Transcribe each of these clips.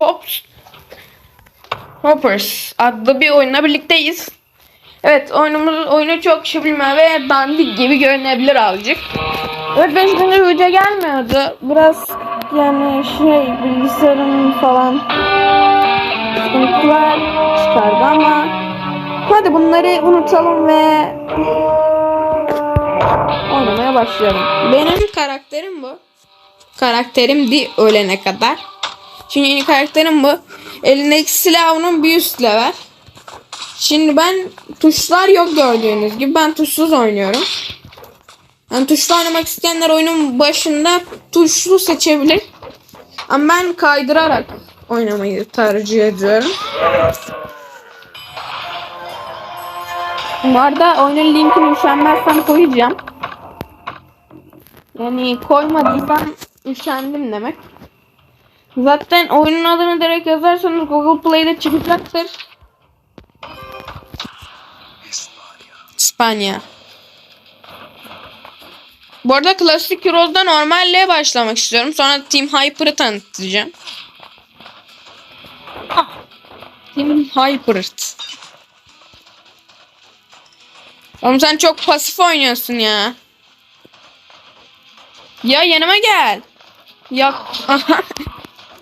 Hops. Hoppers adlı bir oyunla birlikteyiz. Evet oyunumuz oyunu çok kişi bilmiyor ve dandik gibi görünebilir azıcık. Evet 5 gündür video gelmiyordu. Biraz yani şey bilgisayarım falan sıkıntılar çıkardı ama hadi bunları unutalım ve oynamaya başlayalım. Benim karakterim bu. Karakterimdi ölene kadar. Şimdi yeni karakterim bu. Elindeki silah onun bir üst level. Şimdi ben tuşlar yok gördüğünüz gibi. Ben tuşsuz oynuyorum. Yani tuşlu oynamak isteyenler oyunun başında tuşlu seçebilir. Ama ben kaydırarak oynamayı tercih ediyorum. Bu arada oyunun linkini üşenmezsem koyacağım. Yani koymadıysam üşendim demek. Zaten oyunun adını direkt yazarsanız Google Play'de çıkacaktır. İspanya. Bu arada klasik Heroes'da normalle başlamak istiyorum. Sonra Team Hyper'ı tanıtacağım. Ah, Team Hyper. Oğlum sen çok pasif oynuyorsun ya. Ya yanıma gel. Ya.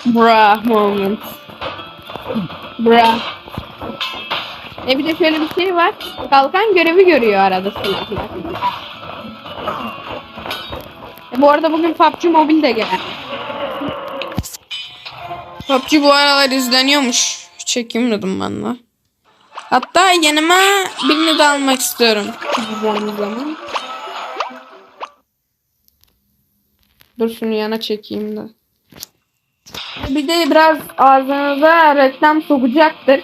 Bra moment. Bra. E bir de şöyle bir şey var. Kalkan görevi görüyor arada. E bu arada bugün PUBG Mobile de geldi. PUBG bu aralar izleniyormuş. Çekim dedim ben de. Hatta yanıma birini de almak istiyorum. Gideceğim zaman. Dur şunu yana çekeyim de. Bir de biraz ağzınıza reklam sokacaktır.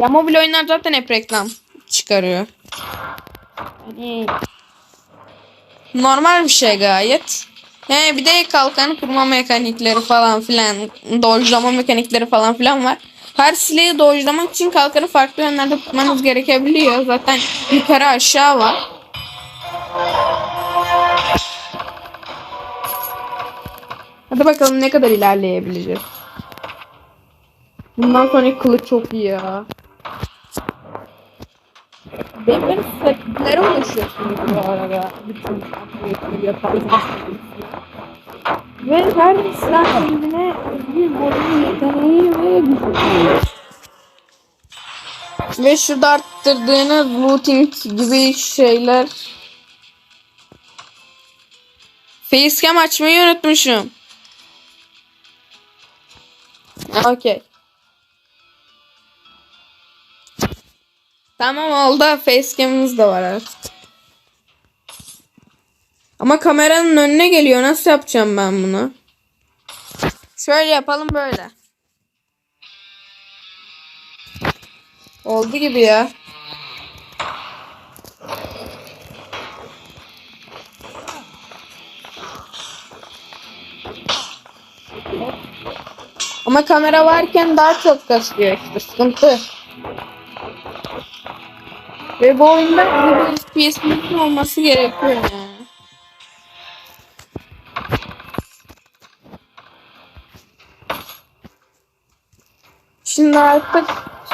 Ya mobil oyunlar zaten hep reklam çıkarıyor. Yani normal bir şey gayet. Yani bir de kalkan kurma mekanikleri falan filan, dojlama mekanikleri falan filan var. Her silahı dojlamak için kalkanı farklı yönlerde tutmanız gerekebiliyor. Zaten yukarı aşağı var. Hadi bakalım ne kadar ilerleyebileceğiz. Bundan sonra kılıç çok iyi ya. Benim setlere ulaşıyorsunuz bu arada. Bütün yaparsanız. Ve her silah kendine bir bölüm yeteneği ve gücü. Ve şurada arttırdığınız looting gibi şeyler. Facecam açmayı unutmuşum. Okey. Tamam oldu. Facecam'ımız da var artık. Ama kameranın önüne geliyor. Nasıl yapacağım ben bunu? Şöyle yapalım böyle. Oldu gibi ya. Ama kamera varken daha çok kasıyor işte sıkıntı. Ve bu oyunda bir FPS'in olması gerekiyor yani. Şimdi artık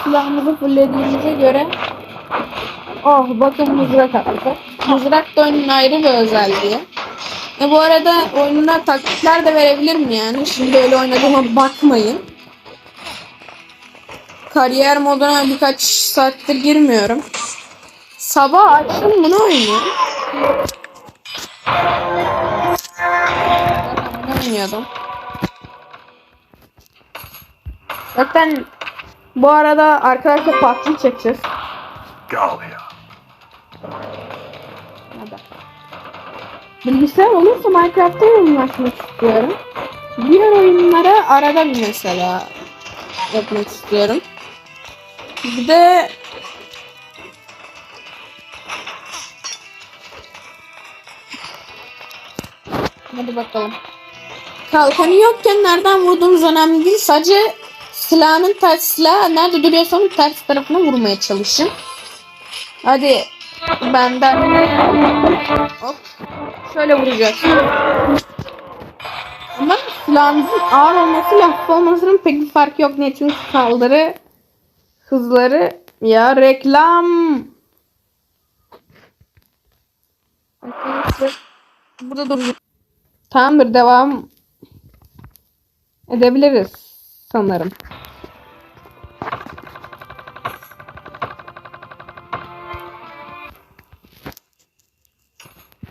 silahımızı fullediğimize göre Oh bakın mızrak attık. Mızrak da oyunun ayrı bir özelliği. E bu arada oyununa taktikler de verebilirim yani. Şimdi öyle oynadığıma bakmayın. Kariyer moduna birkaç saattir girmiyorum. Sabah açtım bunu oynuyorum. Bunu oynuyordum. Zaten bu arada arkadaşlar PUBG çekeceğiz. Golly. Hadi. Bilgisayar olursa Minecraft'ta yoğunlaşmak istiyorum. Diğer oyunlara arada bir mesela yapmak istiyorum. Bir de Hadi bakalım. Kalkanı yokken nereden vurduğunuz önemli değil. Sadece silahın ters silah nerede duruyorsa onun ters tarafına vurmaya çalışın. Hadi benden de hop şöyle vuracağız. Ama silahımızın ağır olması hafif olmasının pek bir farkı yok. Niye? Çünkü saldırı hızları ya reklam. Burada duracağım. Tamamdır devam edebiliriz sanırım.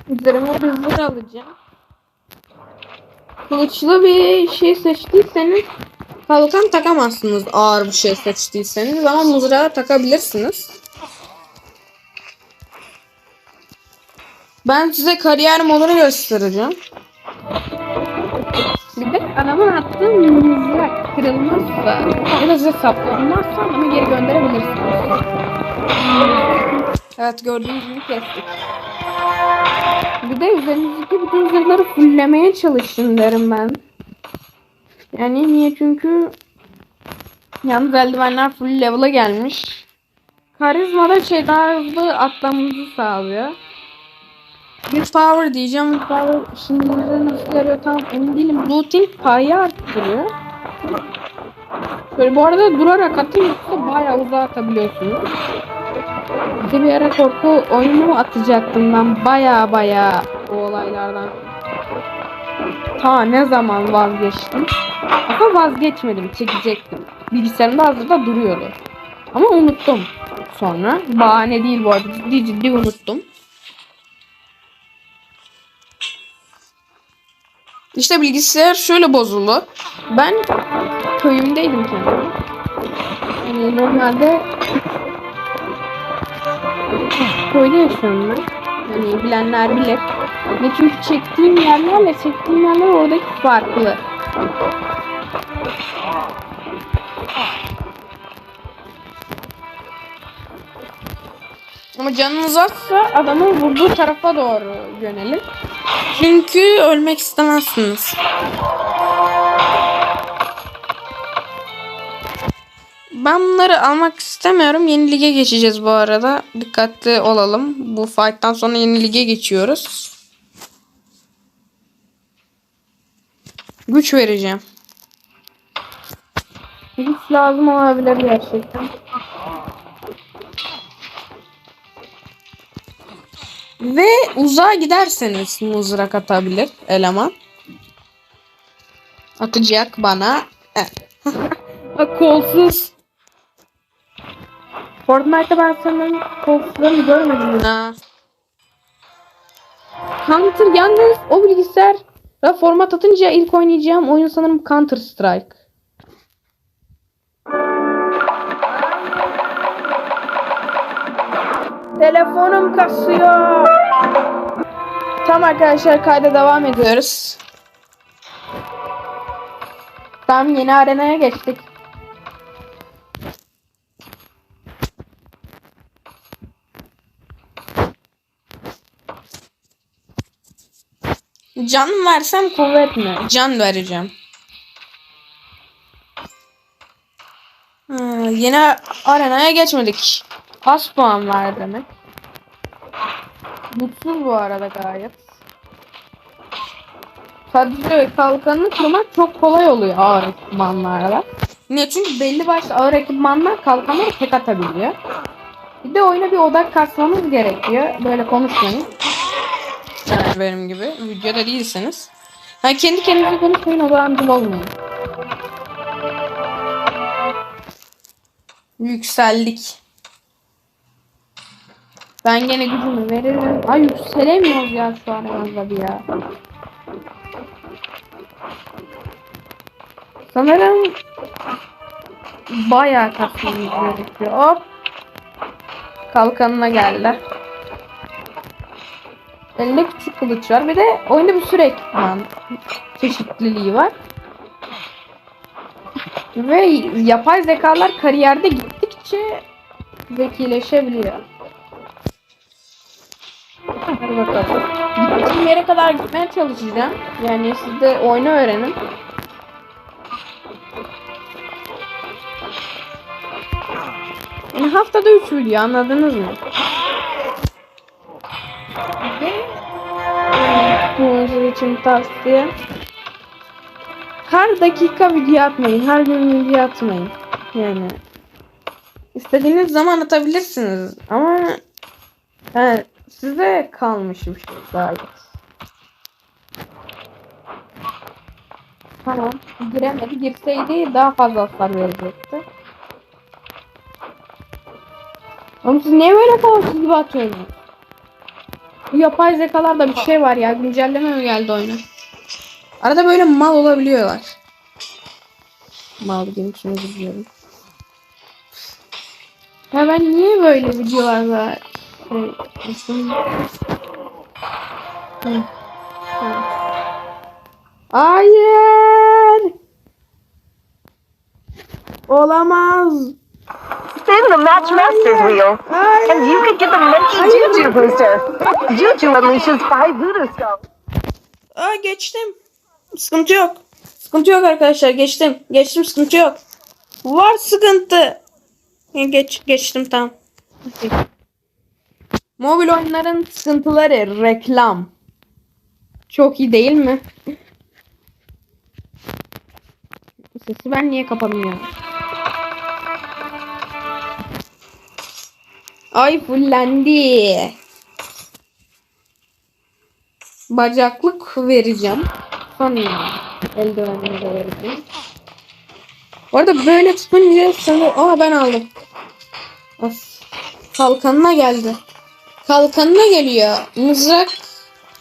Üzerime zırh alacağım. Kılıçlı bir şey seçtiyseniz kalkan takamazsınız ağır bir şey seçtiyseniz ama mızrağı takabilirsiniz. Ben size kariyer modunu göstereceğim. Bir de adamın attığı mızrak kırılmazsa ya da size saplanmazsa adamı geri gönderebilirsiniz. Evet gördüğünüz gibi kestik. Bir de üzerinizdeki bütün zırhları fulllemeye çalışın derim ben. Yani niye çünkü yalnız eldivenler full level'a gelmiş. Karizmada şey daha hızlı atlamamızı sağlıyor. Bir power diyeceğim. Bir power şimdi nasıl yarıyor tam emin değilim. Looting payı arttırıyor. Böyle bu arada durarak atın yoksa bayağı uzağa atabiliyorsunuz. Bir bir ara korku oyunu atacaktım ben baya baya o olaylardan. Ta ne zaman vazgeçtim. Ama vazgeçmedim çekecektim. Bilgisayarımda hazırda duruyordu. Ama unuttum sonra. Bahane değil bu arada ciddi ciddi unuttum. İşte bilgisayar şöyle bozuldu. Ben köyümdeydim kendim. Yani normalde köyde yaşıyorum ben. Hani bilenler bilir. Ve çünkü çektiğim yerlerle çektiğim yerler oradaki farklı. Ama canınız azsa adamın vurduğu tarafa doğru yönelin. Çünkü ölmek istemezsiniz. Ben bunları almak istemiyorum. Yeni lige geçeceğiz bu arada. Dikkatli olalım. Bu fight'tan sonra yeni lige geçiyoruz. Güç vereceğim. Güç lazım olabilir gerçekten. Ve uzağa giderseniz mızrak atabilir eleman. Atacak bana. Kolsuz. Fortnite'da ben senin kolsuzlarını görmedim. Ha. Counter yalnız o bilgisayar format atınca ilk oynayacağım oyun sanırım Counter Strike. Telefonum kasıyor. Tamam arkadaşlar kayda devam ediyoruz. Tamam yeni arenaya geçtik. Can versem kuvvet mi? Can vereceğim. Ha, yeni arenaya geçmedik. Az puan var demek. Mutsuz bu arada gayet. Sadece kalkanını kırmak çok kolay oluyor ağır ekipmanlarla. Niye? Çünkü belli başlı ağır ekipmanlar kalkanları tek atabiliyor. Bir de oyuna bir odak kasmamız gerekiyor. Böyle konuşmayın. Yani benim gibi. Videoda değilseniz. Ha kendi kendinize konuşmayın odağınızı bozmayın. Yükseldik. Ben gene gücümü veririm. Ay yükselemiyoruz ya şu fazla bir ya. Sanırım bayağı kasmamız gerekiyor. Hop. Kalkanına geldi. Elinde küçük kılıç var. Bir de oyunda bir sürü ekipman çeşitliliği var. Ve yapay zekalar kariyerde gittikçe zekileşebiliyor. Hadi bakalım. Gittiğim yere kadar gitmeye çalışacağım. Yani siz de oyunu öğrenin. Yani haftada 3 video anladınız mı? Ve sponsor için tavsiye. Her dakika video atmayın. Her gün video atmayın. Yani istediğiniz zaman atabilirsiniz ama yani size kalmış bir şey gayet. Tamam. Giremedi. Girseydi daha fazla hasar verecekti. Oğlum siz niye böyle kolansız gibi atıyorsunuz? Bu yapay zekalarda bir şey var ya. Güncelleme mi geldi oyuna? Arada böyle mal olabiliyorlar. Mal gibi şunu biliyorum. Ya ben niye böyle videolarda Hı. Hı. Hayır. Olamaz. Spin the Match Masters wheel, Hayır. and you could get the Monkey Juju booster. Juju unleashes five voodoo stones. Aa geçtim. Sıkıntı yok. Sıkıntı yok arkadaşlar. Geçtim. Geçtim sıkıntı yok. Var sıkıntı. Geç geçtim tamam. Mobil oyunların sıkıntıları reklam. Çok iyi değil mi? Sesi ben niye ya? Ay fullendi. Bacaklık vereceğim. Sonra eldivenleri de vereceğim. Bu arada böyle tutunca sanırım... Aa ben aldım. Of. Kalkanına geldi. Kalkanına geliyor. Mızrak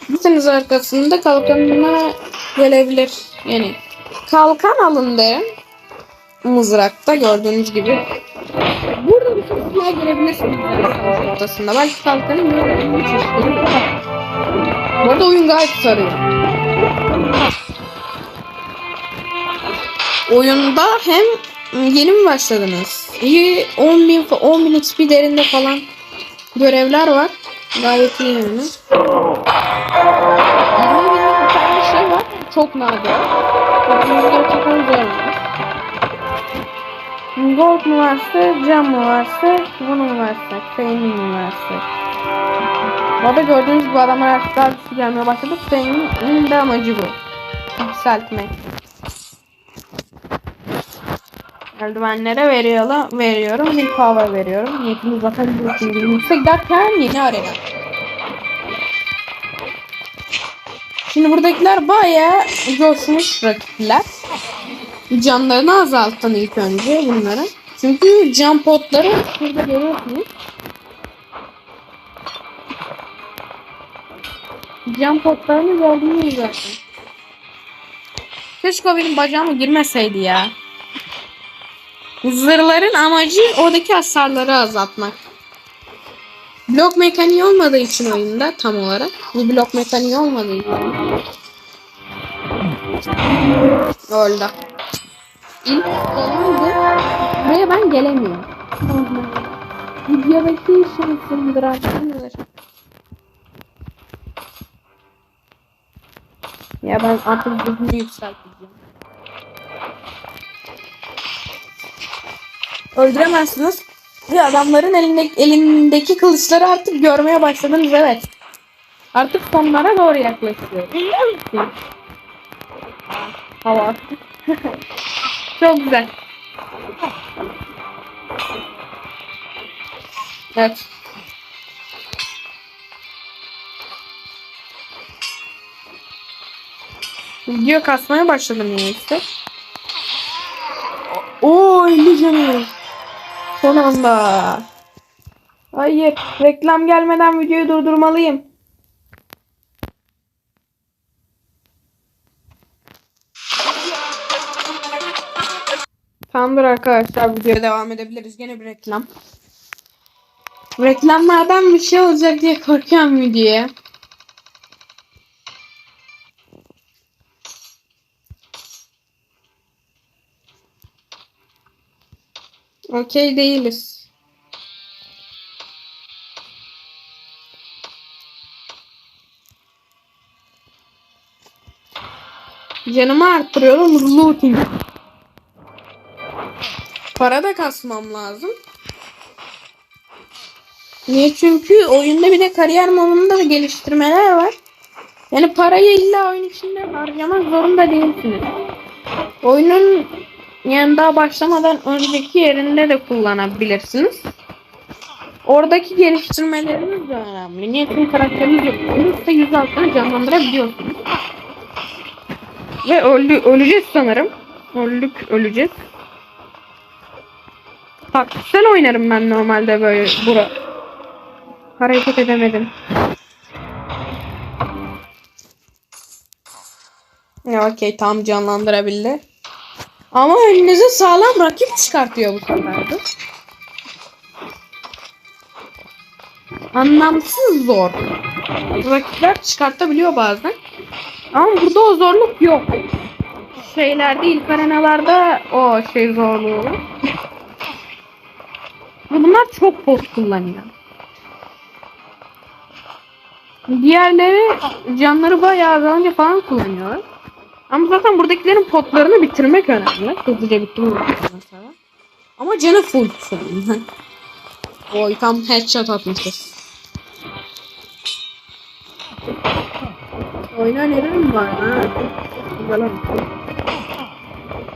Gitseniz arkasında kalkanına gelebilir. Yani kalkan alın derim. Mızrakta gördüğünüz gibi. Burada bir sürü gelebilirsiniz. Ortasında. Belki kalkanın bir çeşitleri var. Bu oyun gayet sarıyor. Oyunda hem yeni mi başladınız? İyi 10 bin, 10 bin XP değerinde falan görevler var. Gayet iyi yani. 20 binlik bir tane şey var. Çok nadir. Gördüğünüz gerçekten zor. Gold mu varsa, cam mı varsa, bunu mu varsa, fame mi varsa. Bu arada gördüğünüz gibi adamlar artık daha güçlü gelmeye başladı. Fame'in de amacı bu. Yükseltmek. Eldivenlere veriyorlar, veriyorum. Bir power veriyorum. Niyetimiz zaten. Yüksek derken yeni arena. Şimdi buradakiler bayağı coşmuş rakipler. Canlarını azaltın ilk önce bunların. Çünkü can potları şurada görüyorsunuz. Can potlarını gördünüz zaten. Keşke benim bacağıma girmeseydi ya. Zırhların amacı oradaki hasarları azaltmak. Blok mekaniği olmadığı için oyunda tam olarak. Bir blok mekaniği olmadığı için. Öldü. İlk kolaydı. Buraya ben gelemiyorum. Videodaki şansımdır arkadaşlar. Ya ben artık zırhını yükselteceğim. Öldüremezsiniz. Ve adamların elindeki, elindeki kılıçları artık görmeye başladınız evet. Artık sonlara doğru yaklaşıyor. Hava. Çok güzel. Evet. Video kasmaya başladım neyse. Oo 50 canım. Son anda. Hayır. Reklam gelmeden videoyu durdurmalıyım. Tamamdır arkadaşlar videoya devam edebiliriz. Gene bir reklam. Reklamlardan bir şey olacak diye korkuyorum videoya. Okey değiliz. Canımı arttırıyorum looting. Para da kasmam lazım. Niye? Çünkü oyunda bir de kariyer modunda da geliştirmeler var. Yani parayı illa oyun içinde harcamak zorunda değilsiniz. Oyunun yani daha başlamadan önceki yerinde de kullanabilirsiniz. Oradaki geliştirmeleriniz de önemli. Niye? Çünkü karakteriniz yok. Ölürse yüz altını canlandırabiliyorsunuz. Ve öldü, öleceğiz sanırım. Öldük, öleceğiz. Taktiksel oynarım ben normalde böyle bura. Hareket edemedim. Ya okey tam canlandırabildi. Ama önünüze sağlam rakip çıkartıyor bu sefer. Anlamsız zor. Rakipler çıkartabiliyor bazen. Ama burada o zorluk yok. Şeylerde ilk arenalarda o şey zorluğu var. Bunlar çok pot kullanıyor. Diğerleri canları bayağı azalınca falan kullanıyor. Ama zaten buradakilerin potlarını bitirmek önemli. Hızlıca bitirmek mesela. Ama canı full full. Oy tam headshot atmışız. Oyuna neden var ha? Güzel.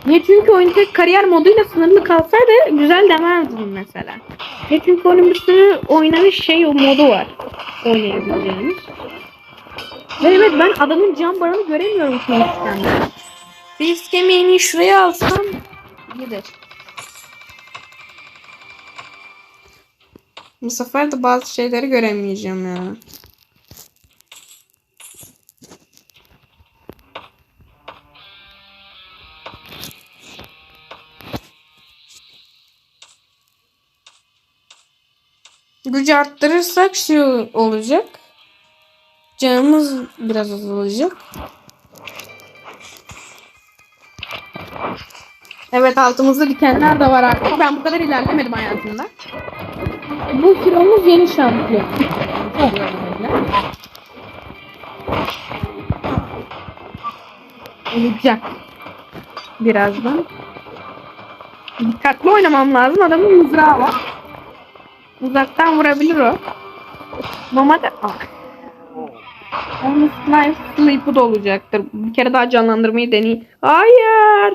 Niye çünkü oyun tek kariyer moduyla sınırlı kalsaydı güzel demezdim mesela. Niye çünkü onun bir sürü oynanış şey modu var. Oynayabileceğimiz. Ve evet ben adamın cam barını göremiyorum şu sistemde. Bir kemiğini şuraya alsam gider. Bu sefer de bazı şeyleri göremeyeceğim ya. Gücü arttırırsak şey olacak. Canımız biraz azalacak. Evet altımızda dikenler de var artık. Ben bu kadar ilerlemedim hayatımda. Bu kilomuz yeni şampiyon. Olacak. Birazdan. Dikkatli oynamam lazım. Adamın mızrağı var. Uzaktan vurabilir o. Mama da... Ah. Onun life sleep'ı da olacaktır. Bir kere daha canlandırmayı deneyeyim. Hayır.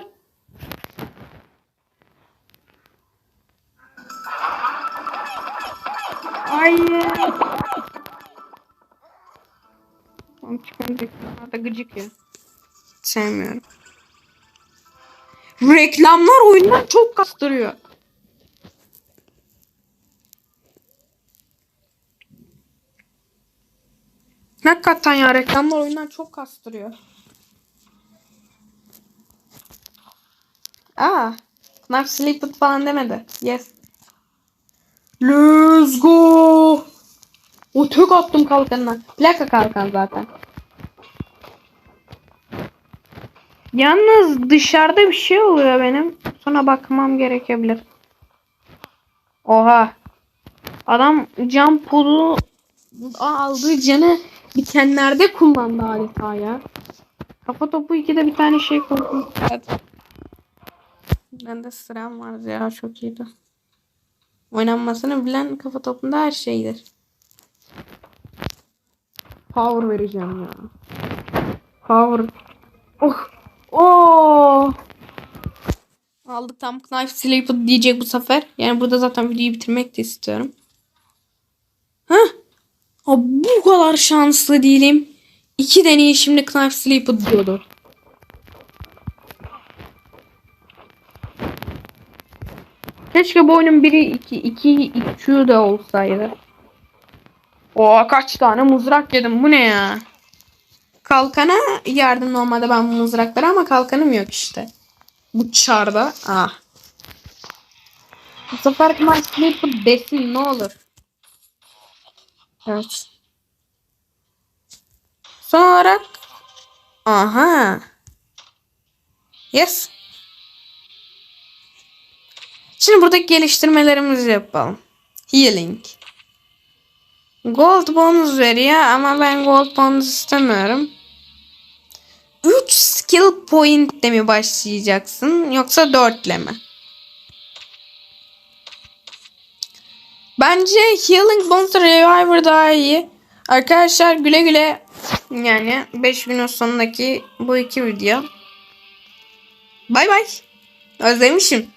Hayır. Tam çıkamayacak. da gıcık ya. Sevmiyorum. Reklamlar oyundan çok kastırıyor. Hakikaten ya reklamlar oyundan çok kastırıyor. Aa, Knife Sleeped falan demedi. Yes. Let's go. O tek attım kalkanına. Plaka kalkan zaten. Yalnız dışarıda bir şey oluyor benim. Sonra bakmam gerekebilir. Oha. Adam cam pulu aldığı canı bitenlerde kullandı adeta ya. Kafa topu 2'de bir tane şey koydum. Evet. Ben de sıram vardı ya çok iyiydi. Oynanmasını bilen kafa topunda her şeydir. Power vereceğim ya. Power. Oh. Oh. Aldık tam knife sleep diyecek bu sefer. Yani burada zaten videoyu bitirmek de istiyorum. Ha, bu kadar şanslı değilim. İki deneyişimde Knife Sleep'ı diyordu. Keşke bu oyunun biri iki, iki, iki de olsaydı. O kaç tane mızrak yedim. Bu ne ya? Kalkana yardım normalde ben bu mızrakları ama kalkanım yok işte. Bu çarda. Ah. Bu sefer Knife Sleep'ı desin ne olur. Evet. Son olarak aha. Yes. Şimdi buradaki geliştirmelerimizi yapalım. Healing. Gold bonus veriyor ama ben gold bonus istemiyorum. 3 skill point ile mi başlayacaksın yoksa 4 ile mi? Bence Healing Monster Reviver daha iyi. Arkadaşlar güle güle. Yani 5 günün sonundaki bu iki video. Bay bay. Özlemişim.